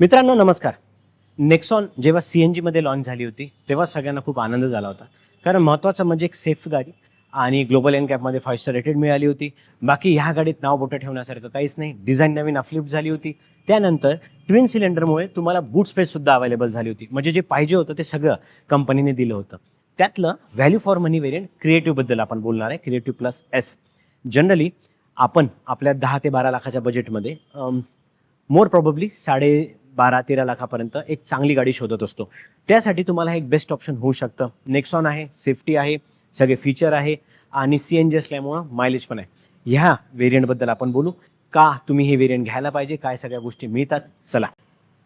मित्रांनो नमस्कार. नेक्सॉन जेव्हा सी एन जीमध्ये लॉन्च झाली होती तेव्हा सगळ्यांना खूप आनंद झाला होता. कारण महत्त्वाचं म्हणजे एक सेफ गाडी आणि ग्लोबल एन कॅपमध्ये फाईव्ह स्टार रेटेड मिळाली होती. बाकी ह्या गाडीत नाव बोटं ठेवण्यासारखं काहीच नाही. डिझाईन नवीन अपलिफ्ट झाली होती. त्यानंतर ट्विन सिलेंडरमुळे तुम्हाला बूट स्पेससुद्धा अवेलेबल झाली होती. म्हणजे जे पाहिजे होतं ते सगळं कंपनीने दिलं होतं. त्यातलं व्हॅल्यू फॉर मनी व्हेरियंट क्रिएटिव्हबद्दल आपण बोलणार आहे. क्रिएटिव्ह प्लस एस जनरली आपण आपल्या दहा ते बारा लाखाच्या बजेटमध्ये मोर प्रॉबब्ली साडे बारा तेरा लाखापर्यंत एक चांगली गाडी शोधत असतो. त्यासाठी तुम्हाला एक बेस्ट ऑप्शन होऊ शकतं. नेक्सॉन आहे सेफ्टी आहे सगळे फीचर आहे आणि सी एन जी असल्यामुळं मायलेज पण आहे. ह्या व्हेरियंटबद्दल आपण बोलू. का तुम्ही हे व्हेरियंट घ्यायला पाहिजे? काय सगळ्या गोष्टी मिळतात? चला.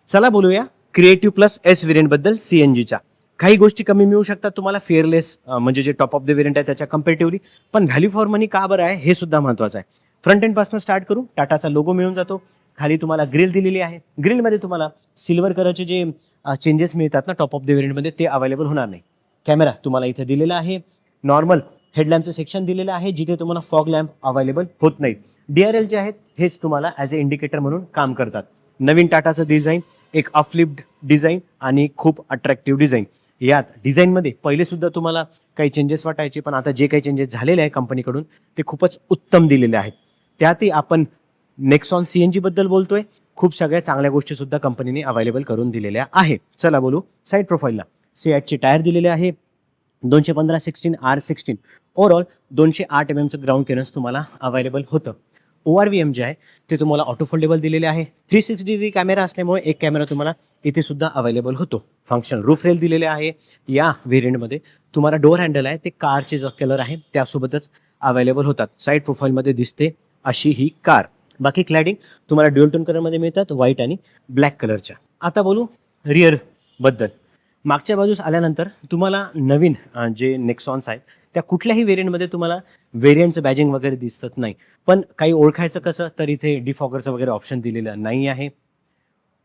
चला बोलूया क्रिएटिव्ह प्लस एस व्हेरियंटबद्दल सी एन जीच्या काही गोष्टी कमी मिळू शकतात तुम्हाला. फेअरलेस म्हणजे जे टॉप ऑफ द व्हेरियंट आहे त्याच्या कम्पेरेटिव्हली पण व्हॅल्यू फॉर मनी का बरं आहे? हे सुद्धा महत्त्वाचं आहे. फ्रंट एंडपासून स्टार्ट करू. टाटाचा लोगो मिळून जातो. खाली तुम्हाला ग्रिल दिलेली आहे. ग्रिलमध्ये तुम्हाला सिल्वर कलरचे जे चेंजेस मिळतात ना टॉप ऑफ द व्हेरियंटमध्ये ते अवेलेबल होणार नाही. कॅमेरा तुम्हाला इथे दिलेला आहे. नॉर्मल हेडलॅम्पचं सेक्शन दिलेलं आहे जिथे तुम्हाला फॉग लॅम्प अवेलेबल होत नाही. डी आर एल जे आहेत हेच तुम्हाला ॲज अ इंडिकेटर म्हणून काम करतात. नवीन टाटाचं डिझाईन एक अपलिफ्ट डिझाईन आणि खूप अट्रॅक्टिव्ह डिझाईन यात डिझाईनमध्ये पहिले सुद्धा तुम्हाला काही चेंजेस वाटायचे पण आता जे काही चेंजेस झालेले आहे कंपनीकडून ते खूपच उत्तम दिलेले आहेत. त्यातही आपण नेक्सॉन सी एन जीबद्दल बोलतोय. खूप सगळ्या चांगल्या गोष्टी सुद्धा कंपनीने अवेलेबल करून दिलेल्या आहे. चला बोलू साईड प्रोफाईलला सीएटचे टायर दिलेले आहे. दोनशे पंधरा सिक्स्टीन आर सिक्स्टीन ओव्हरऑल दोनशे आठ एम एमचं ग्राउंड क्लिअरन्स तुम्हाला अवेलेबल होतं. ओ आर व्ही एम जे आहे ते तुम्हाला ऑटो फोल्डेबल दिलेले आहे. थ्री सिक्स्टी डिग्री कॅमेरा असल्यामुळे एक कॅमेरा तुम्हाला इथे सुद्धा अवेलेबल होतो. फंक्शन रूफ रेल दिलेले आहे. या व्हेरियंटमध्ये तुम्हाला डोअर हँडल आहे. ते कारचे जो कलर आहे त्यासोबतच अवेलेबल होतात. साईड प्रोफाईलमध्ये दिसते अशी ही कार बाकी क्लॅडिंग तुम्हाला ड्युअल टोन कलरमध्ये मिळतात व्हाईट आणि ब्लॅक कलरच्या आता बोलू रिअरबद्दल मागच्या बाजूस आल्यानंतर तुम्हाला नवीन जे नेक्सॉन्स आहेत त्या कुठल्याही वेरियंटमध्ये तुम्हाला वेरियंटचं बॅजिंग वगैरे दिसत नाही. पण काही ओळखायचं कसं तर इथे डिफॉगरचं वगैरे ऑप्शन दिलेलं नाही आहे.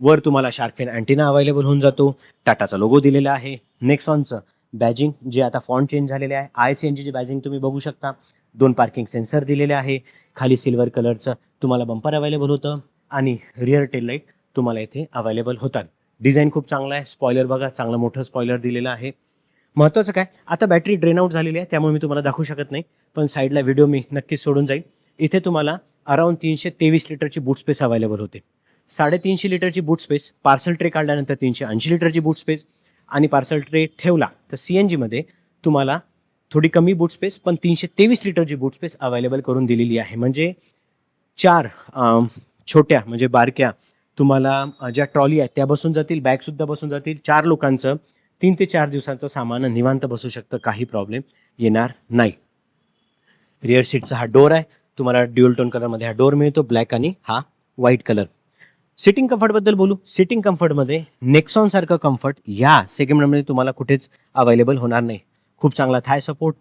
वर तुम्हाला शार्कफिन अँटिना अवेलेबल होऊन जातो. टाटाचा लोगो दिलेला आहे. नेक्सॉनचं बॅजिंग जे आता फॉन्ट चेंज झालेले आहे. आय सी एनजीचे बॅजिंग तुम्ही बघू शकता. दोन पार्किंग सेन्सर दिलेले आहे. खाली सिल्वर कलरचं तुम्हाला बंपर अवेलेबल होतं आणि रिअर टेल लाइट तुम्हाला इथे अवेलेबल होतात. डिझाईन खूप चांगला आहे. स्पॉयलर बघा चांगलं मोठं स्पॉयलर दिलेलं आहे. महत्त्वाचं काय? आता बॅटरी ड्रेन आउट झालेली आहे त्यामुळे मी तुम्हाला दाखवू शकत नाही. पण साईडला व्हिडिओ मी नक्कीच सोडून जाईल इथे तुम्हाला अराऊंड तीनशे तेवीस लिटरची बूट स्पेस अवेलेबल होते. साडेतीनशे लिटरची बूट स्पेस पार्सल ट्रे काढल्यानंतर तीनशे ऐंशी लिटरची बूट स्पेस आणि पार्सल ट्रे ठेवला तर सी एन जीमध्ये तुम्हाला थोडी कमी बूट स्पेस पण तीनशे तेवीस लिटरची बूट स्पेस अवेलेबल करून दिलेली आहे. म्हणजे चार छोट्या म्हणजे बारक्या तुम्हाला ज्या ट्रॉली आहेत त्या बसून जातील बॅगसुद्धा बसून जातील. चार लोकांचं तीन ते चार दिवसांचं सामान निवांत बसू शकतं काही प्रॉब्लेम येणार नाही. रिअर सीटचा हा डोर आहे. तुम्हाला ड्युअल टोन कलरमध्ये हा डोर मिळतो ब्लॅक आणि हा व्हाईट कलर सिटिंग कम्फर्टबद्दल बोलू. सिटिंग कम्फर्टमध्ये नेक्सॉनसारखं कम्फर्ट या सेगमेंटमध्ये तुम्हाला कुठेच अवेलेबल होणार नाही. खूप चांगला थाय सपोर्ट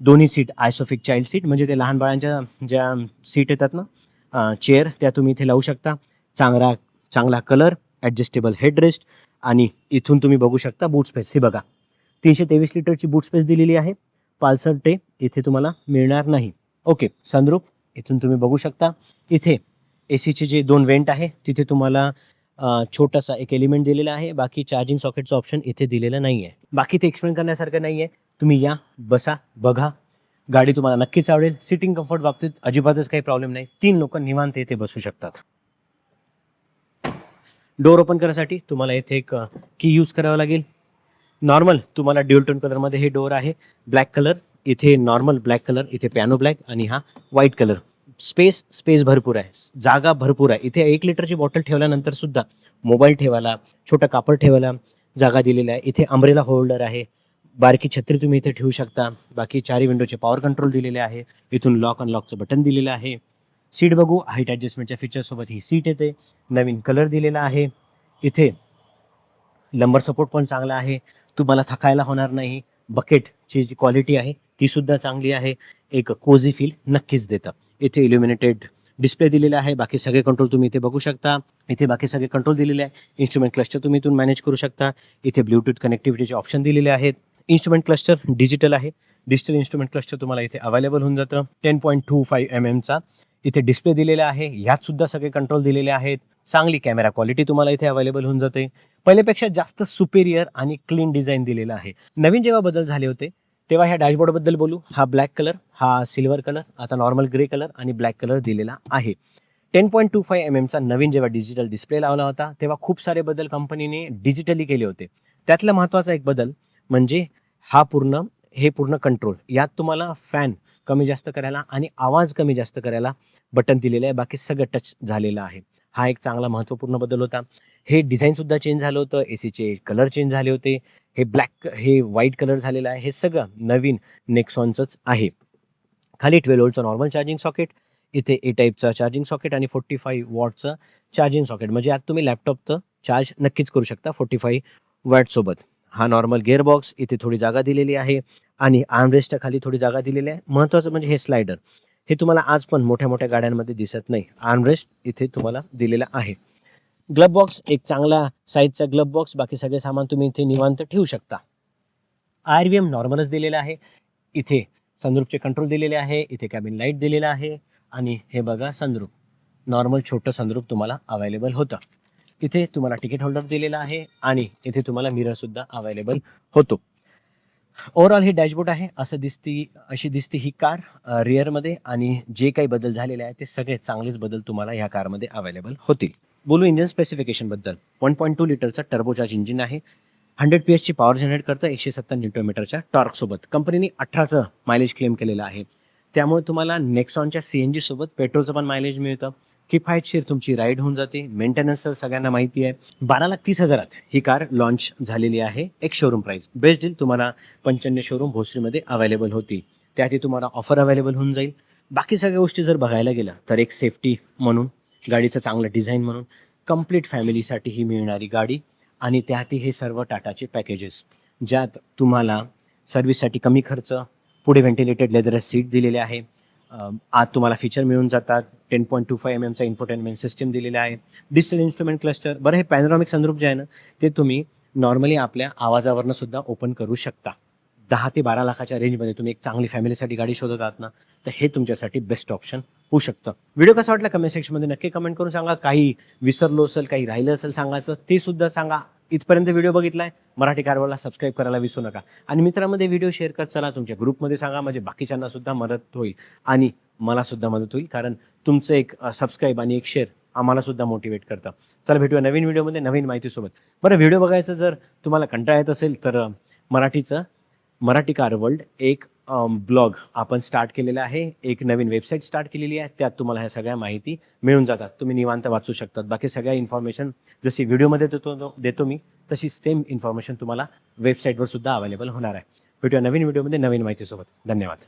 दोन्ही सीट आयसोफिक चाइल्ड सीट म्हणजे ते लहान बाळांच्या ज्या सीट येतात ना चेअर त्या तुम्ही इथे लावू शकता. चांगला चांगला कलर ॲडजस्टेबल हेडरेस्ट आणि इथून तुम्ही बघू शकता बूट स्पेस हे बघा तीनशे तेवीस लिटरची बूट स्पेस दिलेली आहे. पाल्सर टे इथे तुम्हाला मिळणार नाही. ओके सनरूप इथून तुम्ही बघू शकता. इथे ए सीचे जे दोन वेंट आहे तिथे तुम्हाला छोटासा एक एलिमेंट दिलेला आहे. बाकी चार्जिंग सॉकेटचं ऑप्शन इथे दिलेलं नाही आहे बाकी ते एक्सप्लेन करण्यासारखं नाही आहे तुम्ही या बसा बघा. गाडी तुम्हाला नक्कीच आवडेल. सिटिंग कम्फर्ट बाबतीत अजिबातच काही प्रॉब्लेम नाही. तीन लोक निवांत इथे बसू शकतात. डोर ओपन करायसाठी तुम्हाला इथे एक की यूज करावं लागेल. नॉर्मल तुम्हाला ड्युअल टोन कलरमध्ये हे डोअर आहे. ब्लॅक कलर इथे नॉर्मल ब्लॅक कलर इथे पॅनो ब्लॅक आणि हा व्हाईट कलर स्पेस स्पेस भरपूर आहे जागा भरपूर आहे. इथे एक लिटरची बॉटल ठेवल्यानंतर सुद्धा मोबाईल ठेवायला छोटं कापड ठेवायला जागा दिलेली आहे. इथे अंब्रेला होल्डर आहे. बारकी छत्री तुम्ही इथे ठेवू शकता. बाकी चारी विंडोचे पॉवर कंट्रोल दिलेले आहे. इथून लॉक अनलॉकचं बटन दिलेलं आहे. सीट बघू. हाईट ॲडजस्टमेंटच्या फीचरसोबत ही सीट येते. नवीन कलर दिलेला आहे. इथे लंबर सपोर्ट पण चांगला आहे. तुम्हाला थकायला होणार नाही. बकेटची जी क्वालिटी आहे ती सुद्धा चांगली आहे. एक कोझी फील नक्कीच देतं. इथे इल्युमिनेटेड डिस्प्ले दिलेला आहे. बाकी सगळे कंट्रोल तुम्ही इथे बघू शकता. इथे बाकी सगळे कंट्रोल दिलेले आहे. इन्स्ट्रुमेंट क्लस्टर तुम्ही इथून मॅनेज करू शकता. इथे ब्लूटूथ कनेक्टिव्हिटीचे ऑप्शन दिलेले आहेत. इन्स्ट्रुमेंट क्लस्टर डिजिटल आहे. डिजिटल इन्स्ट्रुमेंट क्लस्टर तुम्हाला इथे अवेलेबल होऊन जातं. Ten point two five M एमचा इथे डिस्प्ले दिलेला आहे. ह्यात सुद्धा सगळे कंट्रोल दिलेले आहेत. चांगली कॅमेरा क्वालिटी तुम्हाला इथे अवेलेबल होऊन जाते. पहिल्यापेक्षा जास्त सुपेरियर आणि क्लीन डिझाईन दिलेलं आहे. नवीन जेव्हा बदल झाले होते तेव्हा ह्या डॅशबोर्डबद्दल बोलू. हा ब्लॅक कलर हा सिल्वर कलर आता नॉर्मल ग्रे कलर आणि ब्लॅक कलर दिलेला आहे. Ten point two five M एमचा नवीन जेव्हा डिजिटल डिस्प्ले लावला होता तेव्हा खूप सारे बदल कंपनीने डिजिटली केले होते. त्यातला महत्त्वाचा एक बदल म्हणजे हा पूर्ण हे पूर्ण कंट्रोल यात तुम्हाला फॅन कमी जास्त करायला आणि आवाज कमी जास्त करायला बटन दिलेलं आहे. बाकी सगळं टच झालेलं आहे. हा एक चांगला महत्त्वपूर्ण बदल होता. हे डिझाईनसुद्धा चेंज झालं होतं ए सीचे कलर चेंज झाले होते हे ब्लॅक हे व्हाईट कलर झालेलं आहे हे सगळं नवीन नेक्सॉनचंच आहे. खाली ट्वेल्व वोल्टचं नॉर्मल चार्जिंग सॉकेट इथे ए टाईपचं चार्जिंग सॉकेट आणि फोर्टी फाईव्ह वॉटचं चार्जिंग सॉकेट म्हणजे आज तुम्ही लॅपटॉपचं चार्ज नक्कीच करू शकता फोर्टी फाईव्ह वॅटसोबत हा नॉर्मल गिअरबॉक्स इथे थोडी जागा दिलेली आहे आणि आर्मरेस्टच्या खाली थोडी जागा दिलेली आहे. महत्त्वाचं म्हणजे हे स्लायडर हे तुम्हाला आज पण मोठ्या मोठ्या गाड्यांमध्ये दिसत नाही. आर्मरेस्ट इथे तुम्हाला दिलेला आहे. ग्लब बॉक्स एक चांगला साईजचा ग्लब बॉक्स बाकी सगळे सामान तुम्ही इथे निवांत ठेवू शकता. आर व्ही एम नॉर्मलच दिलेलं आहे. इथे सनरूपचे कंट्रोल दिलेले आहे. इथे कॅबिन लाइट दिलेलं आहे. आणि हे बघा सनरूप नॉर्मल छोटं सनरूप तुम्हाला अवेलेबल होतं. इथे तुम्हाला तिकीट होल्डर दिलेला आहे आणि इथे तुम्हाला मिररसुद्धा अवेलेबल होतो. ओव्हरऑल हे डॅशबोर्ड आहे. असं दिसती अशी दिसती ही कार रिअरमध्ये आणि जे काही बदल झालेले आहे ते सगळे चांगलेच बदल तुम्हाला ह्या कारमध्ये अवेलेबल होतील. बोलू इंजिन स्पेसिफिकेशनबद्दल वन पॉईंट टू लिटरचा टर्बोचार्ज इंजिन आहे. हंड्रेड पी एचची पॉवर जनरेट करतं एकशे सत्तर न्यूटोमीटरच्या टॉर्कसोबत कंपनीने अठराचं मायलेज क्लेम केलेलं आहे. त्यामुळे तुम्हाला नेक्सॉनच्या सी एन जीसोबत पेट्रोलचं पण मायलेज मिळतं. किफायतशीर तुमची राईड होऊन जाते. मेंटेनन्स तर सगळ्यांना माहिती आहे. बारा लाख तीस हजारात ही कार लॉन्च झालेली आहे. एक शोरूम प्राईस बेस्ट डील तुम्हाला पंच्याण्णव शोरूम भोसरीमध्ये अवेलेबल होती. त्याआधी तुम्हाला ऑफर अवेलेबल होऊन जाईल. बाकी सगळ्या गोष्टी जर बघायला गेलं तर एक सेफ्टी म्हणून गाडीचं चांगलं डिझाईन म्हणून कंप्लीट फॅमिलीसाठी ही मिळणारी गाडी आणि त्यातही हे सर्व टाटाचे पॅकेजेस ज्यात तुम्हाला सर्व्हिससाठी कमी खर्च पुढे व्हेंटिलेटेड लेदर सीट दिलेले आहे. आत तुम्हाला फीचर मिळून जातात. Ten point two five M एमचा infotainment system दिलेला आहे. डिजिटल इन्स्ट्रुमेंट क्लस्टर बरं हे पॅनरॉमिक संदर्भ जे आहे ना ते तुम्ही नॉर्मली आपल्या आवाजावरनं सुद्धा ओपन करू शकता. दहा ते बारा लाखाच्या रेंजमध्ये तुम्ही एक चांगली फॅमिलीसाठी गाडी शोधत आहात ना तर हे तुमच्यासाठी बेस्ट ऑप्शन होऊ शकतं. व्हिडिओ कसा वाटला कमेंट सेक्शनमध्ये नक्की कमेंट करून सांगा. काही विसरलो असेल काही राहिलं असेल सांगायचं ते सुद्धा सांगा. इथपर्यंत व्हिडिओ बघितलाय मराठी कारवाला सबस्क्राईब करायला विसरू नका. आणि मित्रांमध्ये व्हिडिओ शेअर करत चला तुमच्या ग्रुपमध्ये सांगा. म्हणजे बाकीच्यांना सुद्धा मदत होईल आणि मला सुद्धा मदत होईल कारण तुमचं एक सबस्क्राईब आणि एक शेअर आम्हाला सुद्धा मोटिवेट करतं. चला भेटूया नवीन व्हिडिओमध्ये नवीन माहितीसोबत. बरं व्हिडिओ बघायचं जर तुम्हाला कंटाळा येत असेल तर मराठीचं मराठी कार वर्ल्ड एक ब्लॉग आपण स्टार्ट केलेला आहे. एक नवीन वेबसाईट स्टार्ट केलेली आहे. त्यात तुम्हाला ह्या सगळ्या माहिती मिळून जातात. तुम्ही निवांत वाचू शकतात. बाकी सगळ्या इन्फॉर्मेशन जशी व्हिडिओमध्ये देतो देतो मी तशी सेम इन्फॉर्मेशन तुम्हाला वेबसाईटवर सुद्धा अवेलेबल होणार आहे. भेटूया नवीन व्हिडिओमध्ये नवीन माहितीसोबत. धन्यवाद.